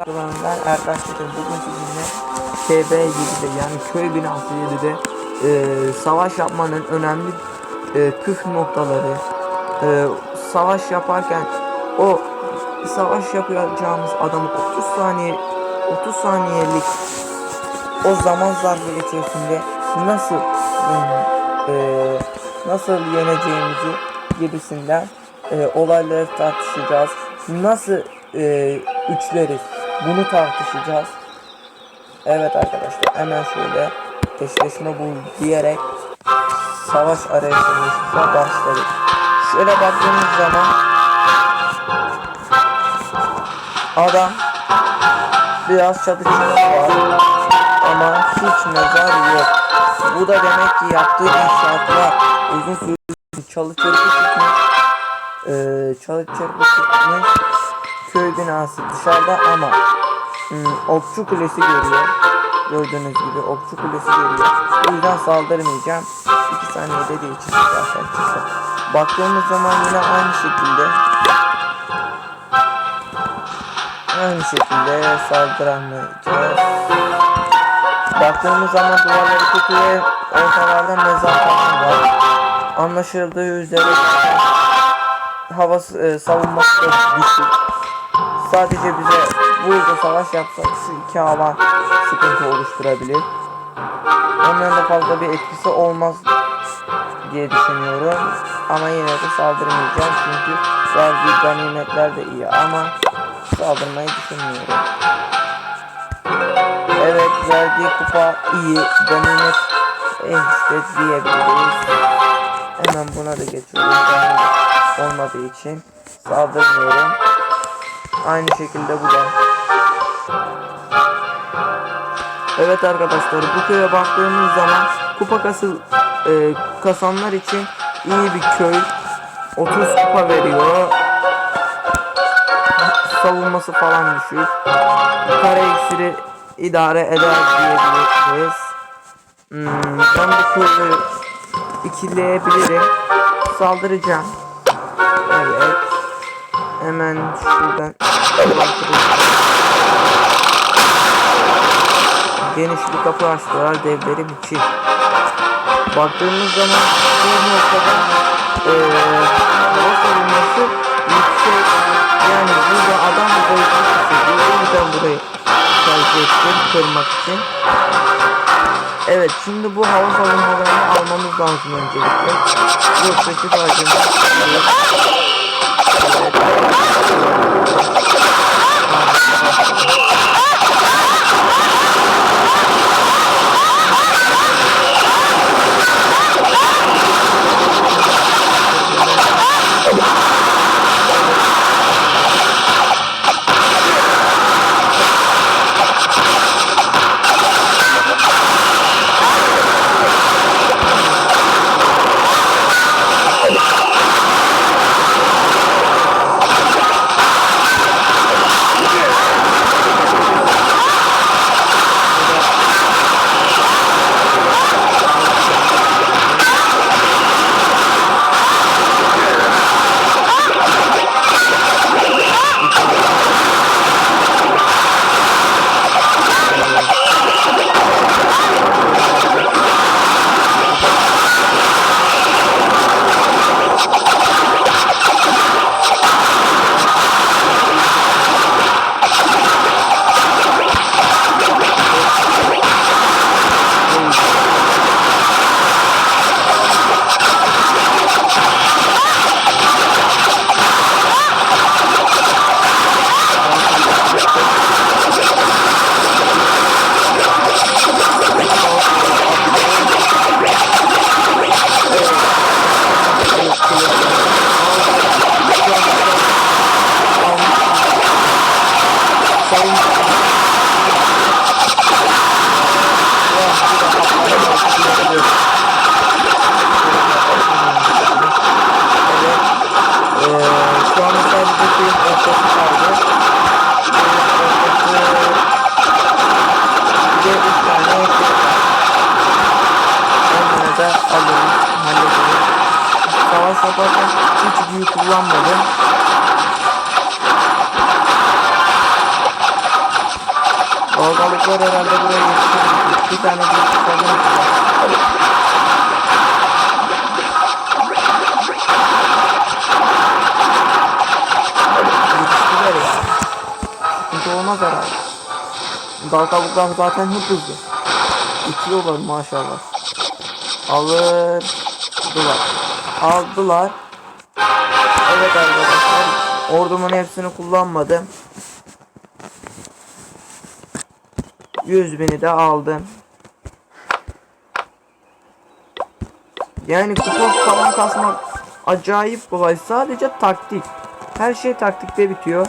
Ben Ertaş Çetin. Bugün sizinle KB7'de yani köy binası 7'de e, savaş yapmanın önemli e, püf noktaları e, savaş yaparken o savaş yapacağımız adamı 30 saniye 30 saniyelik o zaman zarfı içerisinde nasıl e, nasıl yeneceğimizi gibisinden e, olayları tartışacağız. Nasıl e, üçleriz bunu tartışacağız. Evet arkadaşlar hemen şöyle eşleşme bul diyerek savaş arayışımıza başladık. Şöyle baktığımız zaman adam biraz çatışması var ama hiç mezar yok. Bu da demek ki yaptığı inşaatlar uzun süre çalı çırpı tutmuş. Ee, çalı köy binası dışarıda ama hmm, okçu kulesi görüyor. Gördüğünüz gibi okçu kulesi görüyor. O yüzden saldırmayacağım. 2 saniye dediği için zaten çıktı. Baktığımız zaman yine aynı şekilde aynı şekilde saldıramayacağız. Baktığımız zaman duvarları kötü ortalarda mezar falan var. Anlaşıldığı üzere hava e, savunması da düşük. Sadece bize burada savaş iki alan sıkıntı oluşturabilir. Onların da fazla bir etkisi olmaz diye düşünüyorum. Ama yine de saldırmayacağım çünkü verdiği ganimetler de iyi ama saldırmayı düşünmüyorum. Evet verdiği kupa iyi ganimet işte diyebiliriz. Hemen buna da geçiyoruz. Ganimet olmadığı için saldırmıyorum. Aynı şekilde bu da. Evet arkadaşlar bu köye baktığımız zaman kupa kası e, kasanlar için iyi bir köy. 30 kupa veriyor. Savunması falan düşük. Kare iksiri idare eder diyebiliriz. Hmm, ben bu köyü ikileyebilirim. Saldıracağım. Evet. Hemen şuradan geniş bir kapı açtılar devlerim için. Baktığımız zaman bu noktada hava savunması yüksek. Yani burada adam boyutlu hissediyor. O yüzden burayı tercih ettim kırmak için. Evet şimdi bu hava savunmalarını almamız lazım öncelikle. Yoksa şifacımız Ah! Alırım, hallederim. Savaş yaparken hiç büyü kullanmadım. Dalgalıklar herhalde buraya geçti. Bir tane bir çıkalım. Yetiştiler ya. Sıkıntı olmaz herhalde. Dalgalıklar zaten hep hızlı. Uçuyorlar maşallah. Alırdılar. Aldılar. Evet arkadaşlar. Ordumun hepsini kullanmadım. 100 bini de aldım. Yani kupa falan kasmak acayip kolay. Sadece taktik. Her şey taktikte bitiyor.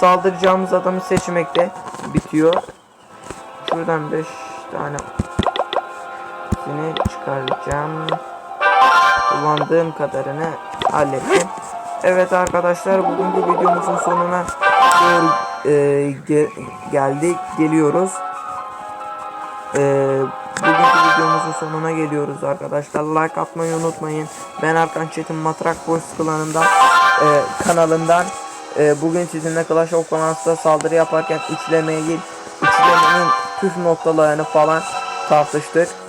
Saldıracağımız adamı seçmekte bitiyor. Şuradan 5 tane seni çıkaracağım. Kullandığım kadarını hallettim. Evet arkadaşlar bugünkü videomuzun sonuna doğru e, ge- geldik. Geliyoruz. E, bugünkü videomuzun sonuna geliyoruz arkadaşlar. Like atmayı unutmayın. Ben Arkan Çetin Matrak Boys klanından e, kanalından e, bugün sizinle Clash of Clans'ta saldırı yaparken üçlemeyi üçlemenin püf noktalarını falan tartıştık.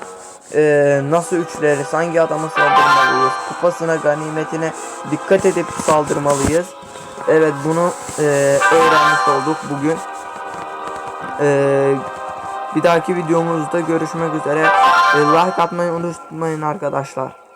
Ee, nasıl üçleriz, hangi adama saldırmalıyız, kupasına, ganimetine dikkat edip saldırmalıyız. Evet bunu e, öğrenmiş olduk bugün. Ee, bir dahaki videomuzda görüşmek üzere. E, like atmayı unutmayın arkadaşlar.